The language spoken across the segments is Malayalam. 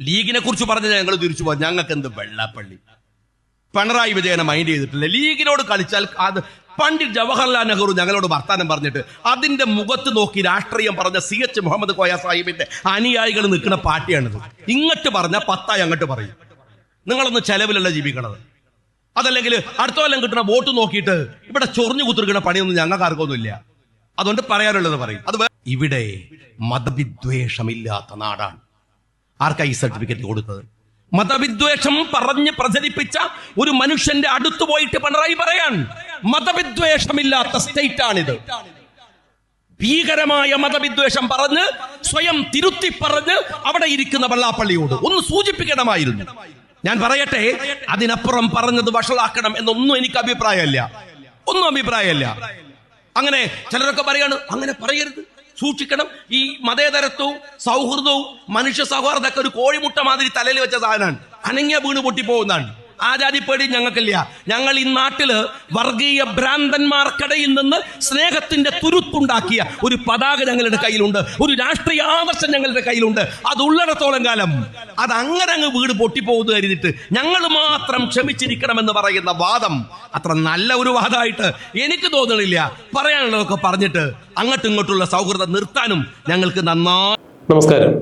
ലീഗിനെ കുറിച്ച് പറഞ്ഞ ഞങ്ങൾ തിരിച്ചു പോകാം. ഞങ്ങൾക്ക് എന്ത് വെള്ളാപ്പള്ളി? പിണറായി വിജയനെ മൈൻഡ് ചെയ്തിട്ടില്ല. ലീഗിനോട് കളിച്ചാൽ അത് പണ്ഡിറ്റ് ജവഹർലാൽ നെഹ്റു ഞങ്ങളോട് വർത്താനം പറഞ്ഞിട്ട് അതിന്റെ മുഖത്ത് നോക്കി രാഷ്ട്രീയം പറഞ്ഞ സി എച്ച് മുഹമ്മദ് കോയ സാഹിബിന്റെ അനുയായികൾ നിൽക്കുന്ന പാർട്ടിയാണിത്. ഇങ്ങോട്ട് പറഞ്ഞ പത്തായി അങ്ങോട്ട് പറയും. നിങ്ങളൊന്ന് ചെലവിലല്ല ജീവിക്കണത്. അതല്ലെങ്കിൽ അടുത്ത കൊല്ലം കിട്ടുന്ന വോട്ട് നോക്കിയിട്ട് ഇവിടെ ചൊറിഞ്ഞു കുത്തിരിക്കുന്ന പണിയൊന്നും ഞങ്ങൾക്ക് ആർക്കൊന്നുമില്ല അതുകൊണ്ട് പറയാനുള്ളത് പറയും. അത് ഇവിടെ മതവിദ്വേഷമില്ലാത്ത നാടാണ്. ആർക്കാ ഈ സർട്ടിഫിക്കറ്റ് കൊടുത്തത്? മതവിദ്വേഷം പറഞ്ഞ് പ്രചരിപ്പിച്ച ഒരു മനുഷ്യന്റെ അടുത്ത് പോയിട്ട് പിണറായി പറയാൻ മതവിദ്വേഷമില്ലാത്ത സ്റ്റേറ്റ് ആണിത് ഭീകരമായ മതവിദ്വേഷം പറഞ്ഞ് സ്വയം തിരുത്തി പറഞ്ഞ് അവിടെ ഇരിക്കുന്ന വെള്ളാപ്പള്ളിയോട് ഒന്ന് സൂചിപ്പിക്കണമായിരുന്നു. ഞാൻ പറയട്ടെ അതിനപ്പുറം പറഞ്ഞത് വഷളാക്കണം എന്നൊന്നും എനിക്ക് അഭിപ്രായമല്ല. ഒന്നും അഭിപ്രായമല്ല. അങ്ങനെ ചിലരൊക്കെ പറയാണ് അങ്ങനെ പറയരുത്. സൂക്ഷിക്കണം. ഈ മതേതരത്വവും സൗഹൃദവും മനുഷ്യ സൗഹാർദ്ദമൊക്കെ ഒരു കോഴിമുട്ട മാതിരി തലയിൽ വെച്ച സാധനമാണ്. അനങ്ങിയ വീണ് പൊട്ടിപ്പോകുന്നതാണ്. ആ ജാതിപ്പേടി ഞങ്ങൾക്കില്ല. ഞങ്ങൾ ഈ നാട്ടിൽ വർഗീയ ഭ്രാന്തന്മാർക്കിടയിൽ നിന്ന് സ്നേഹത്തിന്റെ തുരുത്തുണ്ടാക്കിയ ഒരു പതാക ഞങ്ങളുടെ കയ്യിലുണ്ട്. ഒരു രാഷ്ട്രീയ ആദർശം ഞങ്ങളുടെ കയ്യിലുണ്ട്. അത് ഉള്ളിടത്തോളം കാലം അത് അങ്ങനെ അങ്ങ് വീട് പൊട്ടിപ്പോകുന്നു കരുതിയിട്ട് ഞങ്ങൾ മാത്രം ക്ഷമിച്ചിരിക്കണമെന്ന് പറയുന്ന വാദം അത്ര നല്ല ഒരു വാദമായിട്ട് എനിക്ക് തോന്നണില്ല. പറയാനുള്ളതൊക്കെ പറഞ്ഞിട്ട് അങ്ങോട്ടും ഇങ്ങോട്ടുള്ള സൗഹൃദം നിർത്താനും ഞങ്ങൾക്ക് നന്നായി നമസ്കാരം.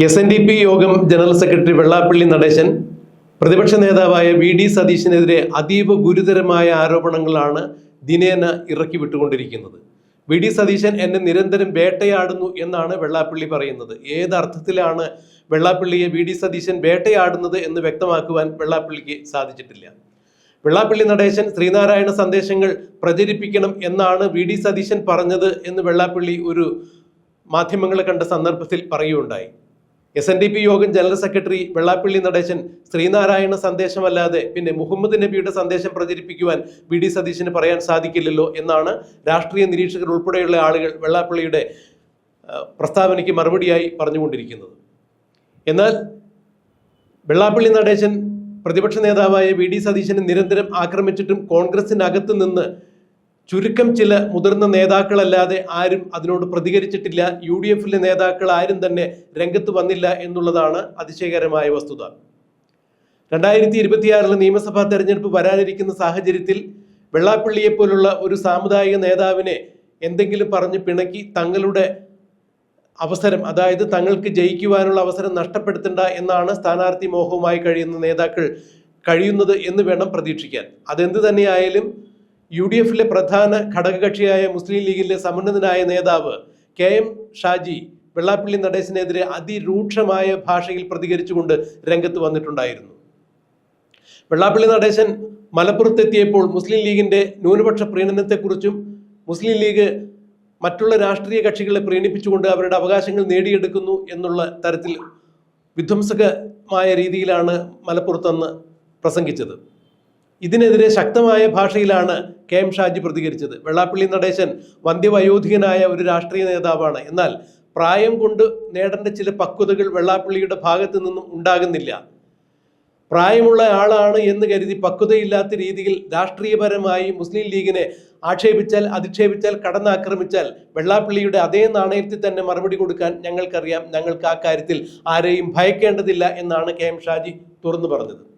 എസ് എൻ ഡി പി യോഗം ജനറൽ സെക്രട്ടറി വെള്ളാപ്പള്ളി നടേശൻ പ്രതിപക്ഷ നേതാവായ വി ഡി സതീശനെതിരെ അതീവ ഗുരുതരമായ ആരോപണങ്ങളാണ് ദിനേന ഇറക്കി വിട്ടുകൊണ്ടിരിക്കുന്നത്. വി ഡി സതീശൻ എന്നെ നിരന്തരം വേട്ടയാടുന്നു എന്നാണ് വെള്ളാപ്പള്ളി പറയുന്നത്. ഏതർത്ഥത്തിലാണ് വെള്ളാപ്പള്ളിയെ വി ഡി സതീശൻ വേട്ടയാടുന്നത് എന്ന് വ്യക്തമാക്കുവാൻ വെള്ളാപ്പള്ളിക്ക് സാധിച്ചിട്ടില്ല. വെള്ളാപ്പള്ളി നടേശൻ ശ്രീനാരായണ സന്ദേശങ്ങൾ പ്രചരിപ്പിക്കണം എന്നാണ് വി ഡി സതീശൻ പറഞ്ഞത് എന്ന് വെള്ളാപ്പള്ളി ഒരു മാധ്യമങ്ങളെ കണ്ട സന്ദർഭത്തിൽ പറയുകയുണ്ടായി. എസ് എൻ ഡി പി യോഗം ജനറൽ സെക്രട്ടറി വെള്ളാപ്പള്ളി നടേശൻ ശ്രീനാരായണ സന്ദേശമല്ലാതെ പിന്നെ മുഹമ്മദ് നബിയുടെ സന്ദേശം പ്രചരിപ്പിക്കുവാൻ വി ഡി സതീശന് പറയാൻ സാധിക്കില്ലല്ലോ എന്നാണ് രാഷ്ട്രീയ നിരീക്ഷകർ ഉൾപ്പെടെയുള്ള ആളുകൾ വെള്ളാപ്പള്ളിയുടെ പ്രസ്താവനയ്ക്ക് മറുപടിയായി പറഞ്ഞുകൊണ്ടിരിക്കുന്നത്. എന്നാൽ വെള്ളാപ്പള്ളി നടേശൻ പ്രതിപക്ഷ നേതാവായ വി ഡി സതീശനെ നിരന്തരം ആക്രമിച്ചിട്ടും കോൺഗ്രസിനകത്ത് നിന്ന് ചുരുക്കം ചില മുതിർന്ന നേതാക്കളല്ലാതെ ആരും അതിനോട് പ്രതികരിച്ചിട്ടില്ല. യു ഡി എഫിലെ നേതാക്കൾ ആരും തന്നെ രംഗത്ത് വന്നില്ല എന്നുള്ളതാണ് അതിശയകരമായ വസ്തുത. രണ്ടായിരത്തി ഇരുപത്തിയാറിലെ നിയമസഭാ തെരഞ്ഞെടുപ്പ് വരാനിരിക്കുന്ന സാഹചര്യത്തിൽ വെള്ളാപ്പള്ളിയെ പോലുള്ള ഒരു സാമുദായിക നേതാവിനെ എന്തെങ്കിലും പറഞ്ഞ് പിണക്കി തങ്ങളുടെ അവസരം അതായത് തങ്ങൾക്ക് ജയിക്കുവാനുള്ള അവസരം നഷ്ടപ്പെടുത്തണ്ട എന്നാണ് സ്ഥാനാർത്ഥി മോഹവുമായി കഴിയുന്ന നേതാക്കൾ കഴിയുന്നത് എന്ന് വേണം പ്രതീക്ഷിക്കാൻ. അതെന്ത് തന്നെയായാലും യു ഡി എഫിലെ പ്രധാന ഘടകകക്ഷിയായ മുസ്ലിം ലീഗിലെ സമുന്നതനായ നേതാവ് കെ എം ഷാജി വെള്ളാപ്പള്ളി നടേശനെതിരെ അതിരൂക്ഷമായ ഭാഷയിൽ പ്രതികരിച്ചുകൊണ്ട് രംഗത്ത് വന്നിട്ടുണ്ടായിരുന്നു. വെള്ളാപ്പള്ളി നടേശൻ മലപ്പുറത്തെത്തിയപ്പോൾ മുസ്ലിം ലീഗിന്റെ ന്യൂനപക്ഷ പ്രീണനത്തെക്കുറിച്ചും മുസ്ലിം ലീഗ് മറ്റുള്ള രാഷ്ട്രീയ കക്ഷികളെ പ്രീണിപ്പിച്ചുകൊണ്ട് അവരുടെ അവകാശങ്ങൾ നേടിയെടുക്കുന്നു എന്നുള്ള തരത്തിൽ വിധ്വംസകമായ രീതിയിലാണ് മലപ്പുറത്ത്ന്ന് പ്രസംഗിച്ചത്. ഇതിനെതിരെ ശക്തമായ ഭാഷയിലാണ് കെ എം ഷാജി പ്രതികരിച്ചത്. വെള്ളാപ്പള്ളി നടേശൻ വന്ധ്യവയോധികനായ ഒരു രാഷ്ട്രീയ നേതാവാണ്. എന്നാൽ പ്രായം കൊണ്ട് നേടേണ്ട ചില പക്വതകൾ വെള്ളാപ്പള്ളിയുടെ ഭാഗത്തു നിന്നും ഉണ്ടാകുന്നില്ല. പ്രായമുള്ള ആളാണ് എന്ന് കരുതി പക്വതയില്ലാത്ത രീതിയിൽ രാഷ്ട്രീയപരമായി മുസ്ലിം ലീഗിനെ ആക്ഷേപിച്ചാൽ അധിക്ഷേപിച്ചാൽ കടന്നാക്രമിച്ചാൽ വെള്ളാപ്പള്ളിയുടെ അതേ നാണയത്തിൽ തന്നെ മറുപടി കൊടുക്കാൻ ഞങ്ങൾക്കറിയാം. ഞങ്ങൾക്ക് ആ കാര്യത്തിൽ ആരെയും ഭയക്കേണ്ടതില്ല എന്നാണ് കെ എം ഷാജി തുറന്നു പറഞ്ഞത്.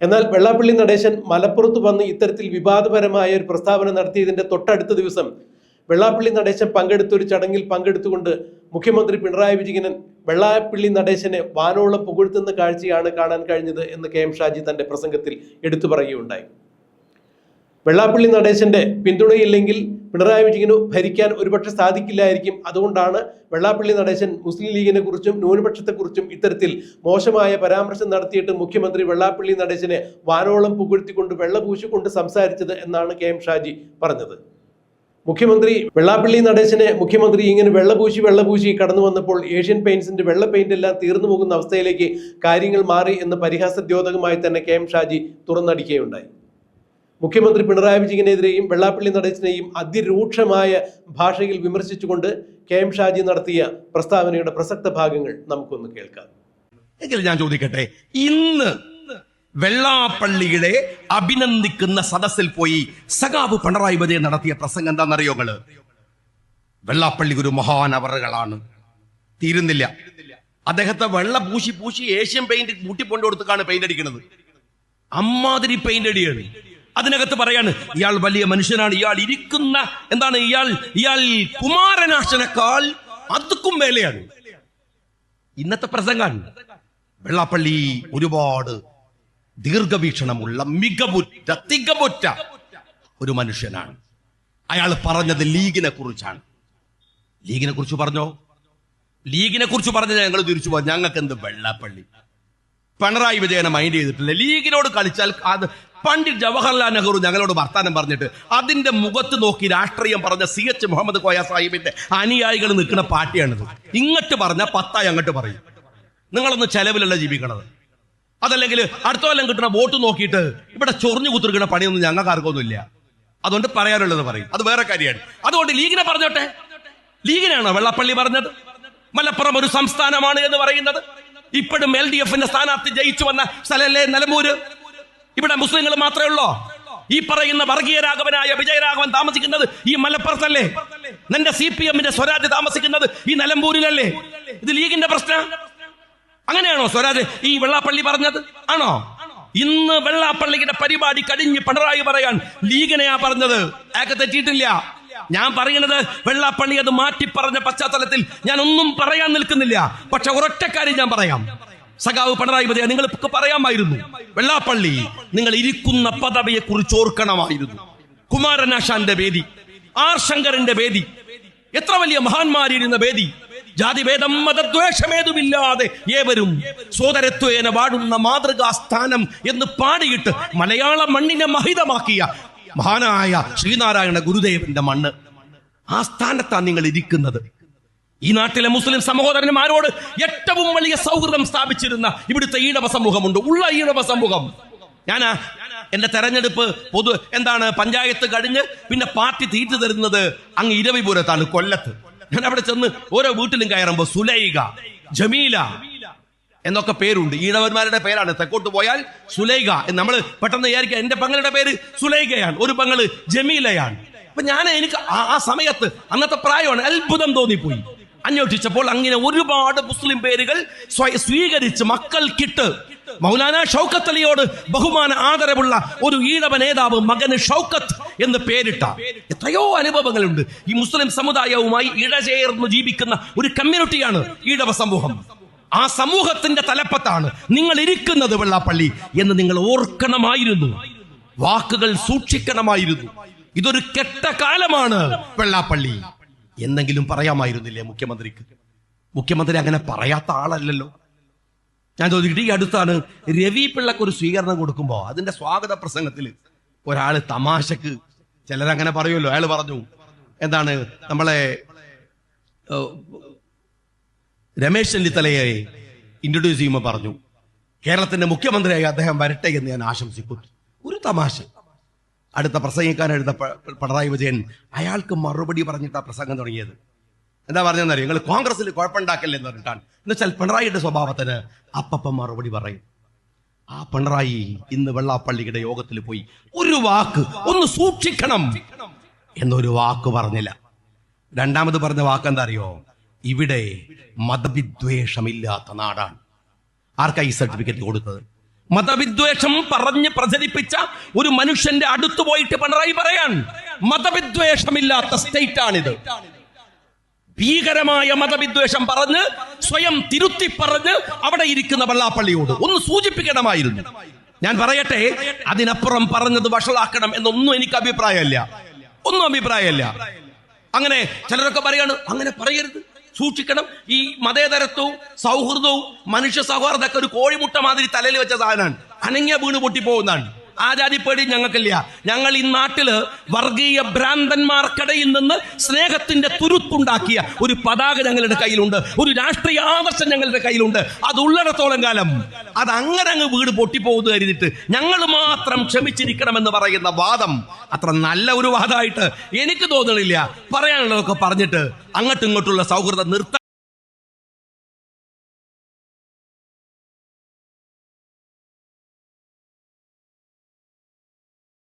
എന്നാൽ വെള്ളാപ്പള്ളി നടേശൻ മലപ്പുറത്ത് വന്ന് ഇത്തരത്തിൽ വിവാദപരമായ ഒരു പ്രസ്താവന നടത്തിയതിന്റെ തൊട്ടടുത്ത ദിവസം വെള്ളാപ്പള്ളി നടേശൻ പങ്കെടുത്ത ഒരു ചടങ്ങിൽ പങ്കെടുത്തുകൊണ്ട് മുഖ്യമന്ത്രി പിണറായി വിജയൻ വെള്ളാപ്പള്ളി നടേശനെ വാനോളം പുകഴ്ത്തുന്ന കാഴ്ചയാണ് കാണാൻ കഴിഞ്ഞത് എന്ന് കെ എം ഷാജി തന്റെ പ്രസംഗത്തിൽ എടുത്തു പറയുകയുണ്ടായി. വെള്ളാപ്പള്ളി നടേശന്റെ പിന്തുണയില്ലെങ്കിൽ പിണറായി വിജയന് ഭരിക്കാൻ ഒരുപക്ഷെ സാധിക്കില്ലായിരിക്കും. അതുകൊണ്ടാണ് വെള്ളാപ്പള്ളി നടേശൻ മുസ്ലിം ലീഗിനെ കുറിച്ചും ന്യൂനപക്ഷത്തെക്കുറിച്ചും ഇത്തരത്തിൽ മോശമായ പരാമർശം നടത്തിയിട്ട് മുഖ്യമന്ത്രി വെള്ളാപ്പള്ളി നടേശനെ വാനോളം പുകഴ്ത്തിക്കൊണ്ട് വെള്ളപൂശിക്കൊണ്ട് സംസാരിച്ചത് എന്നാണ് കെ എം ഷാജി പറഞ്ഞത്. മുഖ്യമന്ത്രി വെള്ളാപ്പള്ളി നടേശനെ മുഖ്യമന്ത്രി ഇങ്ങനെ വെള്ളപൂശി വെള്ളപൂശി കടന്നു വന്നപ്പോൾ ഏഷ്യൻ പെയിന്റ്സിന്റെ വെള്ള പെയിന്റ് എല്ലാം തീർന്നു പോകുന്ന അവസ്ഥയിലേക്ക് കാര്യങ്ങൾ മാറി എന്ന് പരിഹാസദ്യോതകമായി തന്നെ കെ എം ഷാജി തുറന്നടിക്കുകയുണ്ടായി. മുഖ്യമന്ത്രി പിണറായി വിജയനെതിരെയും വെള്ളാപ്പള്ളി നടേശനെയും അതിരൂക്ഷമായ ഭാഷയിൽ വിമർശിച്ചുകൊണ്ട് കെ എം ഷാജി നടത്തിയ പ്രസ്താവനയുടെ പ്രസക്ത ഭാഗങ്ങൾ നമുക്കൊന്ന് കേൾക്കാം. എങ്കിൽ ഞാൻ ചോദിക്കട്ടെ ഇന്ന് വെള്ളാപ്പള്ളിയുടെ അഭിനന്ദിക്കുന്ന സദസ്സിൽ പോയി സഖാവ് പിണറായി വിജയൻ നടത്തിയ പ്രസംഗം എന്താണെന്നറിയോ നിങ്ങൾ? വെള്ളാപ്പള്ളി ഒരു മഹാനവറുകളാണ് തീരുന്നില്ല. അദ്ദേഹത്തെ വെള്ള പൂശി പൂശി ഏഷ്യൻ പെയിന്റ് കൂട്ടിപ്പൊണ്ട് കൊടുത്താണ് പെയിന്റ് അടിക്കുന്നത് അമ്മാതിരി പെയിന്റ് അടിയാണ്. അതിനകത്ത് പറയാണ് ഇയാൾ വലിയ മനുഷ്യനാണ് ഇയാൾ ഇരിക്കുന്ന എന്താണ് ഇയാൾ? ഇയാൾ കുമാരനാശനേക്കാൾ അതുക്കും മേലെയാണ്. ഇന്നത്തെ പ്രസംഗാണ് വെള്ളാപ്പള്ളി ഒരുപാട് ദീർഘവീക്ഷണമുള്ള മികവുറ്റ തികവുറ്റ ഒരു മനുഷ്യനാണ്. അയാൾ പറഞ്ഞത് ലീഗിനെ കുറിച്ചാണ് ലീഗിനെ കുറിച്ച് പറഞ്ഞോ? ലീഗിനെ കുറിച്ച് പറഞ്ഞ ഞങ്ങൾ തിരിച്ചു പോകാം ഞങ്ങൾക്ക് എന്ത് വെള്ളാപ്പള്ളി? പിണറായി വിജയനെ മൈൻഡ് ചെയ്തിട്ടില്ല? ലീഗിനോട് കളിച്ചാൽ അത് പണ്ഡിറ്റ് ജവഹർലാൽ നെഹ്റു ഞങ്ങളോട് വർത്താനം പറഞ്ഞിട്ട് അതിന്റെ മുഖത്ത് നോക്കി രാഷ്ട്രീയം പറഞ്ഞ സി എച്ച് മുഹമ്മദ് കോയ സാഹിബിന്റെ അനുയായികൾ നിൽക്കുന്ന പാർട്ടിയാണിത്. ഇങ്ങോട്ട് പറഞ്ഞാൽ പത്തായി അങ്ങോട്ട് പറയും. നിങ്ങളൊന്ന് ചെലവിലല്ല ജീവിക്കണത്? അതല്ലെങ്കിൽ അടുത്ത കൊല്ലം കിട്ടുന്ന വോട്ട് നോക്കിയിട്ട് ഇവിടെ ചൊറിഞ്ഞു കുത്തിരിക്കുന്ന പണിയൊന്നും ഞങ്ങൾക്ക് ആർക്കൊന്നുമില്ല. അതുകൊണ്ട് പറയാനുള്ളത് പറയും. അത് വേറെ കാര്യമാണ്. അതുകൊണ്ട് ലീഗിനെ പറഞ്ഞോട്ടെ. ലീഗിനാണോ വെള്ളപ്പള്ളി പറഞ്ഞത്? മലപ്പുറം ഒരു സംസ്ഥാനമാണ് എന്ന് പറയുന്നത്. ഇപ്പോഴും എൽ ഡി എഫിന്റെ സ്ഥാനാർത്ഥി ജയിച്ചു വന്ന സ്ഥലല്ലേ നിലമ്പൂര്? ഇവിടെ മുസ്ലിങ്ങൾ മാത്രമേ ഉള്ളോ? ഈ പറയുന്ന വർഗീയ രാഘവനായ വിജയരാഘവൻ താമസിക്കുന്നത് ഈ മലപ്പുറത്തല്ലേ? നിന്റെ സി പി എമ്മിന്റെ സ്വരാജ് താമസിക്കുന്നത് ഈ നിലമ്പൂരിലല്ലേ? ഇത് ലീഗിന്റെ പ്രശ്നം? അങ്ങനെയാണോ സ്വരാജ്? ഈ വെള്ളാപ്പള്ളി പറഞ്ഞത്? ആണോ? ഇന്ന് വെള്ളാപ്പള്ളിയുടെ പരിപാടി കഴിഞ്ഞ് പിണറായി പറയാൻ ലീഗിനെയാ പറഞ്ഞത്. അയാൾക്ക് തെറ്റിയിട്ടില്ല. ഞാൻ പറയുന്നത് വെള്ളാപ്പള്ളി അത് മാറ്റി പറഞ്ഞ പശ്ചാത്തലത്തിൽ ഞാൻ ഒന്നും പറയാൻ നിൽക്കുന്നില്ല. പക്ഷെ ഒരൊറ്റ കാര്യം ഞാൻ പറയാം. സഖാവ് പിണറായി വിജയൻ നിങ്ങൾക്ക് പറയാമായിരുന്നു വെള്ളാപ്പള്ളി നിങ്ങൾ ഇരിക്കുന്ന പദവിയെ കുറിച്ച് ഓർക്കണമായിരുന്നു. കുമാരനാശാന്റെ വേദി ആർ ശങ്കറിന്റെ വേദി എത്ര വലിയ മഹാന്മാരിരുന്ന വേദി. ജാതിഭേദം മതദ്വേഷമേതുമില്ലാതെ ഏവരും സോദരത്വേന വാടുന്ന മാതൃകാ സ്ഥാനം എന്ന് പാടിയിട്ട് മലയാള മണ്ണിനെ മഹിതമാക്കിയ മഹാനായ ശ്രീനാരായണ ഗുരുദേവന്റെ മണ്ണ്. ആ സ്ഥാനത്താണ് നിങ്ങൾ ഇരിക്കുന്നത്. ഈ നാട്ടിലെ മുസ്ലിം സഹോദരന്മാരോട് ഏറ്റവും വലിയ സൗഹൃദം സ്ഥാപിച്ചിരുന്ന ഇവിടുത്തെ ഈഴവ സമൂഹമുണ്ട്. ഉള്ള ഈഴവ സമൂഹം. ഞാനാ എന്റെ തെരഞ്ഞെടുപ്പ് പൊതു എന്താണ് പഞ്ചായത്ത് കഴിഞ്ഞ് പിന്നെ പാർട്ടി തീറ്റ് തരുന്നത് അങ്ങ് ഇരവിപുരത്താണ് കൊല്ലത്ത്. ഞാൻ അവിടെ ചെന്ന് ഓരോ വീട്ടിലും കയറുമ്പോ സുലൈക ജമീല എന്നൊക്കെ പേരുണ്ട്. ഈഴവന്മാരുടെ പേരാണ്. തെക്കോട്ട് പോയാൽ സുലൈക നമ്മൾ പെട്ടെന്ന് വിചാരിക്കുക എന്റെ പെങ്ങളുടെ പേര് സുലൈകയാണ് ഒരു പങ്ങൾ ജമീലയാണ്. അപ്പൊ ഞാൻ എനിക്ക് ആ സമയത്ത് അന്നത്തെ പ്രായമാണ് അത്ഭുതം തോന്നിപ്പോയി. അന്വേഷിച്ചപ്പോൾ അങ്ങനെ ഒരുപാട് മുസ്ലിം പേരുകൾ സ്വീകരിച്ച് മക്കൾക്കിട്ട് മൗലാന ഷൗക്കത്ത് അലിയോട് ബഹുമാന ആദരവുള്ള ഒരു ഈഴവ നേതാവ് മകന് ഷൗക്കത്ത് എന്ന് പേരിട്ട എത്രയോ അനുഭവങ്ങളുണ്ട്. ഈ മുസ്ലിം സമുദായവുമായി ഇഴചേർന്ന് ജീവിക്കുന്ന ഒരു കമ്മ്യൂണിറ്റിയാണ് ഈഴവ സമൂഹം. ആ സമൂഹത്തിന്റെ തലപ്പത്താണ് നിങ്ങൾ ഇരിക്കുന്നത് വെള്ളാപ്പള്ളി എന്ന് നിങ്ങൾ ഓർക്കണമായിരുന്നു. വാക്കുകൾ സൂക്ഷിക്കണമായിരുന്നു. ഇതൊരു കെട്ട കാലമാണ് വെള്ളാപ്പള്ളി. എന്നെങ്കിലും പറയാമായിരുന്നില്ലേ മുഖ്യമന്ത്രിക്ക്? മുഖ്യമന്ത്രി അങ്ങനെ പറയാത്ത ആളല്ലല്ലോ. ഞാൻ ചോദിക്കട്ടെ ഈ അടുത്താണ് രവി പിള്ളക്ക് ഒരു സ്വീകരണം കൊടുക്കുമ്പോൾ അതിന്റെ സ്വാഗത പ്രസംഗത്തിൽ ഒരാൾ തമാശക്ക് ചിലരങ്ങനെ പറയുമല്ലോ അയാൾ പറഞ്ഞു എന്താണ് നമ്മളെ രമേശ് ചെന്നിത്തലയെ ഇൻട്രൊഡ്യൂസ് ചെയ്യുമ്പോൾ പറഞ്ഞു കേരളത്തിന്റെ മുഖ്യമന്ത്രിയായി അദ്ദേഹം വരട്ടെ എന്ന് ഞാൻ ആശംസിക്കുന്നു. ഒരു തമാശ. അടുത്ത പ്രസംഗിക്കാൻ എഴുത പിണറായി വിജയൻ അയാൾക്ക് മറുപടി പറഞ്ഞിട്ടാ പ്രസംഗം തുടങ്ങിയത്. എന്താ പറഞ്ഞതെന്നറിയോ? നിങ്ങൾ കോൺഗ്രസ്സിൽ കുഴപ്പമുണ്ടാക്കല്ലേ എന്ന് പറഞ്ഞിട്ടാണ്. എന്നുവെച്ചാൽ പിണറായിയുടെ സ്വഭാവത്തിന് അപ്പപ്പം മറുപടി പറയും. ആ പിണറായി ഇന്ന് വെള്ളാപ്പള്ളിയുടെ യോഗത്തിൽ പോയി ഒരു വാക്ക് ഒന്ന് സൂക്ഷിക്കണം എന്നൊരു വാക്ക് പറഞ്ഞില്ല. രണ്ടാമത് പറഞ്ഞ വാക്ക് എന്താ അറിയോ ഇവിടെ മതവിദ്വേഷമില്ലാത്ത നാടാണ്. ആർക്കാണ് ഈ സർട്ടിഫിക്കറ്റ് കൊടുത്തത്? മതവിദ്വേഷം പറഞ്ഞ് പ്രചരിപ്പിച്ച ഒരു മനുഷ്യന്റെ അടുത്ത് പോയിട്ട് പിണറായി പറയാൻ മതവിദ്വേഷമില്ലാത്ത സ്റ്റേറ്റ് ആണിത് ഭീകരമായ മതവിദ്വേഷം പറഞ്ഞ് സ്വയം തിരുത്തി പറഞ്ഞ് അവിടെ ഇരിക്കുന്ന വെള്ളാപ്പള്ളിയോട് ഒന്ന് സൂചിപ്പിക്കണമായിരുന്നു. ഞാൻ പറയട്ടെ അതിനപ്പുറം പറഞ്ഞത് വഷളാക്കണം എന്നൊന്നും എനിക്ക് അഭിപ്രായമല്ല. ഒന്നും അഭിപ്രായമല്ല. അങ്ങനെ ചിലരൊക്കെ പറയാണ് അങ്ങനെ പറയരുത്. സൂക്ഷിക്കണം. ഈ മതേതരത്വവും സൗഹൃദവും മനുഷ്യ സൗഹാർദ്ദമൊക്കെ ഒരു കോഴിമുട്ട മാതിരി തലയിൽ വെച്ച സാധനമാണ്. അനങ്ങിയ വീണ് പൊട്ടിപ്പോകുന്നതാണ്. ആ ഞങ്ങൾക്കില്ല. ഞങ്ങൾ ഈ നാട്ടിൽ വർഗീയ ഭ്രാന്തന്മാർക്കിടയിൽ നിന്ന് സ്നേഹത്തിന്റെ തുരുത്തുണ്ടാക്കിയ ഒരു പതാക ഞങ്ങളുടെ കയ്യിലുണ്ട്. ഒരു രാഷ്ട്രീയ ആദർശം ഞങ്ങളുടെ കയ്യിലുണ്ട്. അത് ഉള്ളിടത്തോളം കാലം അത് അങ്ങനെ അങ്ങ് വീട് പൊട്ടിപ്പോകുന്നു കരുതിയിട്ട് ഞങ്ങൾ മാത്രം ക്ഷമിച്ചിരിക്കണമെന്ന് പറയുന്ന വാദം അത്ര നല്ല ഒരു വാദമായിട്ട് എനിക്ക് തോന്നണില്ല. പറയാനുള്ളതൊക്കെ പറഞ്ഞിട്ട് അങ്ങോട്ടും ഇങ്ങോട്ടുള്ള സൗഹൃദം നിർത്താൻ